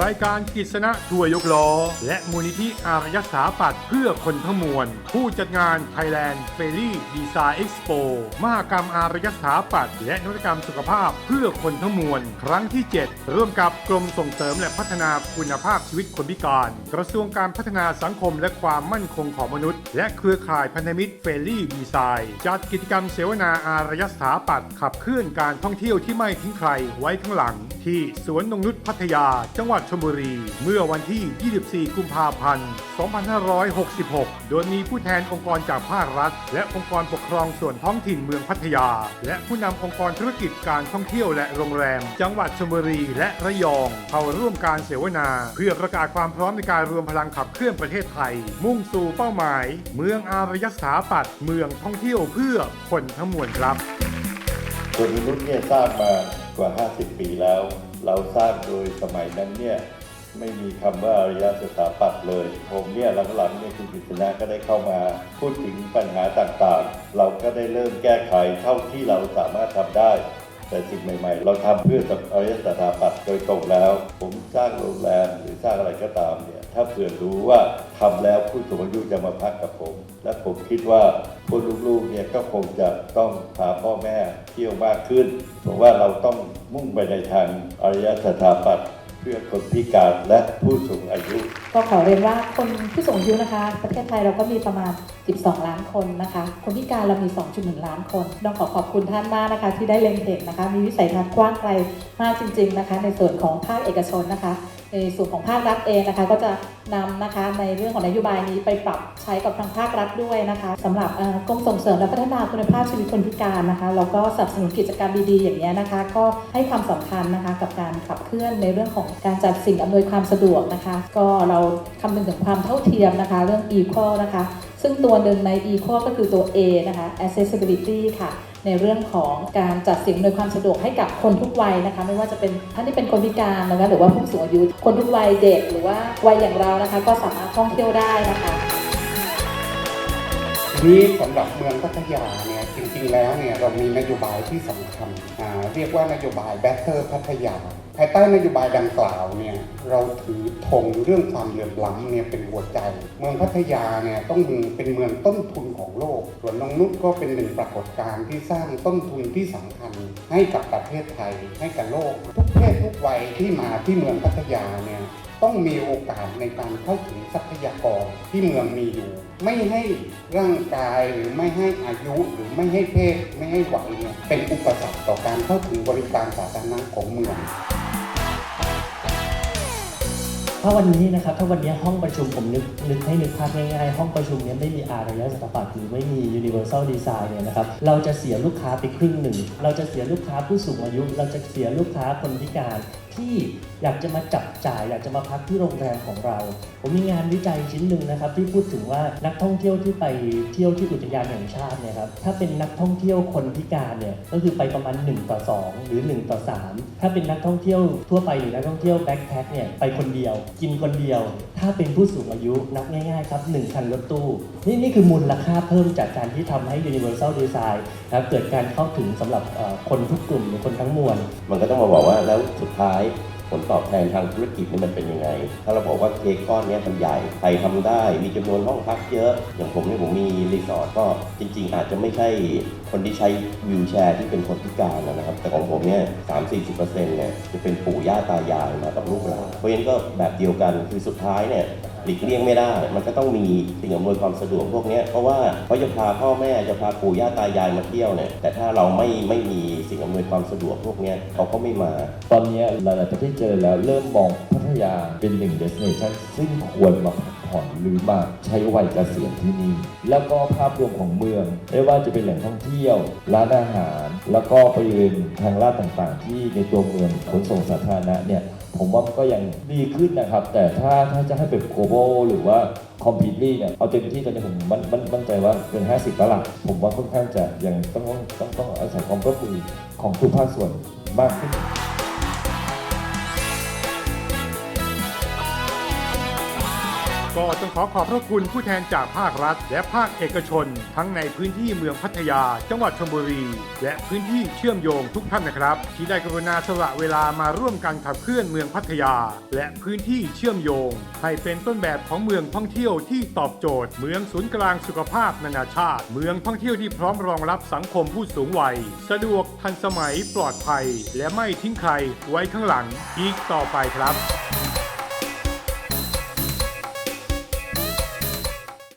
รายการกิษณะทัวร์ยกล้อ และมูลนิธิอารยสถาปัตย์เพื่อคนทั้งมวล ผู้จัดงาน Thailand f a i r y Design Expo มหกรรมอารยสถาปัตย์และนวัตกรรมสุขภาพเพื่อคนทั้งมวล ครั้งที่ 7 ร่วมกับกรมส่งเสริมและพัฒนาคุณภาพชีวิตคนพิการ กระทรวงการพัฒนาสังคมและความมั่นคงของมนุษย์ และเครือข่ายพันธมิตรเฟรลี่ดีไซน์จัดกิจกรรมเสวนาอารยสถาปัตย์ขับเคลื่อนการท่องเที่ยวที่ไม่ทิ้งใครไว้ข้างหลัง ที่สวนนงนุษย์พัทยา จังหวัดชลบุรี เมื่อวันที่ 24 กุมภาพันธ์ 2566 โดยมีผู้แทนองค์กรจากภาครัฐ และองค์กรปกครองส่วนท้องถิ่นเมืองพัทยา และผู้นำองค์กรธุรกิจการท่องเที่ยวและโรงแรม จังหวัดชลบุรีและระยอง เข้าร่วมการเสวนา เพื่อประกาศความพร้อมในการรวมพลังขับเคลื่อนประเทศไทย มุ่งสู่เป้าหมาย เมืองอารยสถาปัตย์เมืองท่องเที่ยวเพื่อคนทั้งมวลครับส่วนมนุษย์เนี่ยสร้างมา กว่า 50 ปีแล้ว เราสร้างโดยสมัยนั้นเนี่ยไม่มีคำว่าอารยสถาปัตย์เลย ผมเนี่ยหลังๆเนี่ยคุณกฤษณะก็ได้เข้ามา พูดถึงปัญหาต่างๆ เราก็ได้เริ่มแก้ไขเท่าที่เราสามารถทำได้ แต่สิ่งใหม่ๆ เราทำเพื่ออารยสถาปัตย์โดยตรงแล้ว ผมสร้างโรงแรมหรือสร้างอะไรก็ตามเนี่ยถ้าเผื่อรู้ว่า ทำแล้วผู้สูงอายุจะมาพักกับผม และผมคิดว่าพวกลูกๆเนี่ยก็คงจะต้องพาพ่อแม่เที่ยวมากขึ้น เพราะว่าเราต้องมุ่งไปในทางอารยสถาปัตย์เพื่อคนพิการและผู้สูงอายุ ก็ขอเรียนว่าคนผู้สูงอายุนะคะ ประเทศไทยเราก็มีประมาณ 12 ล้านคนนะคะ คนพิการเรามี 2.1 ล้านคนต้องขอขอบคุณท่านมากนะคะ ที่ได้เล็งเห็นนะคะ มีวิสัยทัศน์กว้างไกลมากจริง ๆนะคะ ในส่วนของภาคเอกชนนะคะ ในส่วนของภาครัฐเองนะคะ ก็จะนำนะคะในเรื่องของนโยบายนี้ไปปรับใช้กับทางภาครัฐด้วยนะคะสำหรับกรมส่งเสริมและพัฒนาคุณภาพชีวิตคนพิการนะคะแล้วก็สนับสนุนกิจกรรมดีๆอย่างนี้นะคะ ก็ให้ความสำคัญนะคะกับการขับเคลื่อนในเรื่องของการจัดสิ่งอำนวยความสะดวกนะคะ ก็เราคำนึงถึงความเท่าเทียมนะคะ เรื่อง equal นะคะ ซึ่งตัวหนึ่งใน equal ก็คือตัว A นะคะ accessibility ค่ะ ในเรื่องของการจัดสิ่งอำนวยความสะดวกให้กับคนทุกวัยนะคะ ไม่ว่าจะเป็นท่านที่เป็นคนพิการนะคะหรือว่าผู้สูงอายุ คนทุกวัยเด็ก หรือว่าวัยอย่างเรานะคะ ก็สามารถท่องเที่ยวได้นะคะนี้สำหรับเมืองพัทยาเนี่ยจริงๆแล้วเนี่ยเรามีนโยบายที่สำคัญอ่าเรียกว่านโยบาย Better พัทยา ภายใต้นโยบายดังกล่าวเนี่ยเราถือธงเรื่องความเหลื่อมล้ำเนี่ยเป็นหัวใจ เมืองพัทยาเนี่ยต้องเป็นเมืองต้นทุนของโลกส่วนน้องนุชก็เป็นหนึ่งปรากฏการณ์ที่สร้างต้นทุนที่สำคัญ ให้กับประเทศไทยให้กับโลก ทุกเพศทุกวัยที่มาที่เมืองพัทยาเนี่ยต้องมีโอกาสในการเข้าถึงทรัพยากรที่เมืองมีอยู่ ไม่ให้ร่างกายหรือไม่ให้อายุหรือไม่ให้เพศ ไม่ให้วัยเนี่ยเป็นอุปสรรคต่อการเข้าถึงบริการสาธารณะของเมือง ถ้าวันนี้นะครับถ้าวันนี้ห้องประชุมผมนึกนึกให้นึกภาพง่ายๆห้องประชุมเนี้ไม่มีอารยสถาปัตย์หรือไม่มี universal design เนี่ยนะครับเราจะเสียลูกค้าไปครึ่งหนึ่ง เราจะเสียลูกค้าผู้สูงอายุ เราจะเสียลูกค้าคนพิการที่อยากจะมาจับจ่าย อยากจะมาพักที่โรงแรมของเรา ผมมีงานวิจัยชิ้นหนึ่งนะครับ ที่พูดถึงว่านักท่องเที่ยวที่ไปเที่ยวที่อุทยานแห่งชาติเนี่ยครับถ้าเป็นนักท่องเที่ยวคนพิการเนี่ยก็คือไปประมาณ1ต่อ2 หรือ 1 ต่อ 3 ถ้าเป็นนักท่องเที่ยวทั่วไปหรือนักท่องเที่ยวแบ็คแพ็คเนี่ยไปคนเดียว กินคนเดียว ถ้าเป็นผู้สูงอายุนับง่ายๆครับ1คันรถตู้นี่นี่คือมูลค่าเพิ่มจากการที่ทำให้ Universal Design นะครับเกิดการเข้าถึงสำหรับคนทุกกลุ่มหรือคนทั้งมวลมันก็ต้องมาบอกว่าแล้วสุดท้ายผลตอบแทนทางธุรกิจนี่มันเป็นยังไง ถ้าเราบอกว่าเค้กก้อนนี้มันใหญ่ใครทำได้ มีจำนวนห้องพักเยอะ อย่างผมเนี่ยผมมีรีสอร์ทก็จริง ๆ อาจจะไม่ใช่ คนที่ใช้วิวแชร์ที่เป็นคนพิการนะครับ แต่ของผมเนี่ยสามสี่สิบเปอร์เซ็นต์เนี่ยจะเป็นปู่ย่าตายายมากับลูกหลานเพราะฉะนั้นก็แบบเดียวกันคือสุดท้ายเนี่ยหลีกเลี่ยงไม่ได้ มันก็ต้องมีสิ่งอำนวยความสะดวกพวกนี้เพราะว่าเขาจะพาพ่อแม่จะพาปู่ย่าตายายมาเที่ยวเนี่ย แต่ถ้าเราไม่ไม่มีสิ่งอำนวยความสะดวกพวกนี้เขาก็ไม่มา ตอนนี้หลายๆประเทศเจอแล้วเริ่มมองพัทยาเป็นหนึ่ง destination ซึ่งควรมาพัก ผ่อนหรือมาใช้วัยเกษียณที่นี่แล้วก็ภาพรวมของเมือง ไม่ว่าจะเป็นแหล่งท่องเที่ยว ร้านอาหาร แล้วก็บริเวณทางลาดต่างๆ ที่ในตัวเมืองขนส่งสาธารณะเนี่ยผมว่ามันก็ยังดีขึ้นนะครับ แต่ถ้าถ้าจะให้เป็น global หรือว่า completely เนี่ย เอาเต็มที่ตอนนี้ผมมันมันมั่นใจว่าเป็น50แล้วล่ะผมว่าค่อนข้างจะยังต้องต้องต้องต้องอาศัยความร่วมมือของทุกภาคส่วนมากขึ้น ก็ต้องขอขอบพระคุณผู้แทนจากภาครัฐ และภาคเอกชน ทั้งในพื้นที่เมืองพัทยา จังหวัดชลบุรี และพื้นที่เชื่อมโยงทุกท่านนะครับ ที่ได้กรุณาสละเวลามาร่วมกันขับเคลื่อนเมืองพัทยา และพื้นที่เชื่อมโยง ให้เป็นต้นแบบของเมืองท่องเที่ยวที่ตอบโจทย์ เมืองศูนย์กลางสุขภาพนานาชาติ เมืองท่องเที่ยวที่พร้อมรองรับสังคมผู้สูงวัย สะดวกทันสมัยปลอดภัย และไม่ทิ้งใครไว้ข้างหลังอีกต่อไปครับ